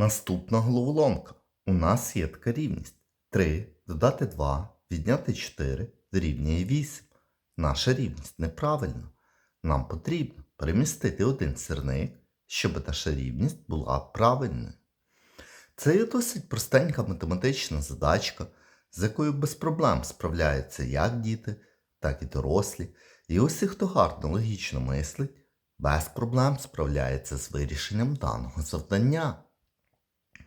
Наступна головоломка. У нас є така рівність. 3 додати 2, відняти 4 дорівнює 8. Наша рівність неправильна. Нам потрібно перемістити один сірник, щоб наша рівність була правильною. Це є досить простенька математична задачка, з якою без проблем справляються як діти, так і дорослі. І усі, хто гарно логічно мислить, без проблем справляється з вирішенням даного завдання.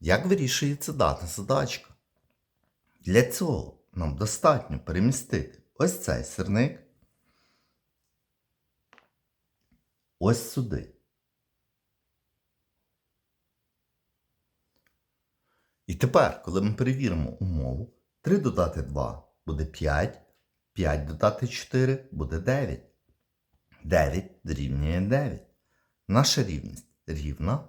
Як вирішується дана задачка? Для цього нам достатньо перемістити ось цей сирник ось сюди. І тепер, коли ми перевіримо умову, 3 додати 2 буде 5, 5 додати 4 буде 9. 9 дорівнює 9. Наша рівність рівна.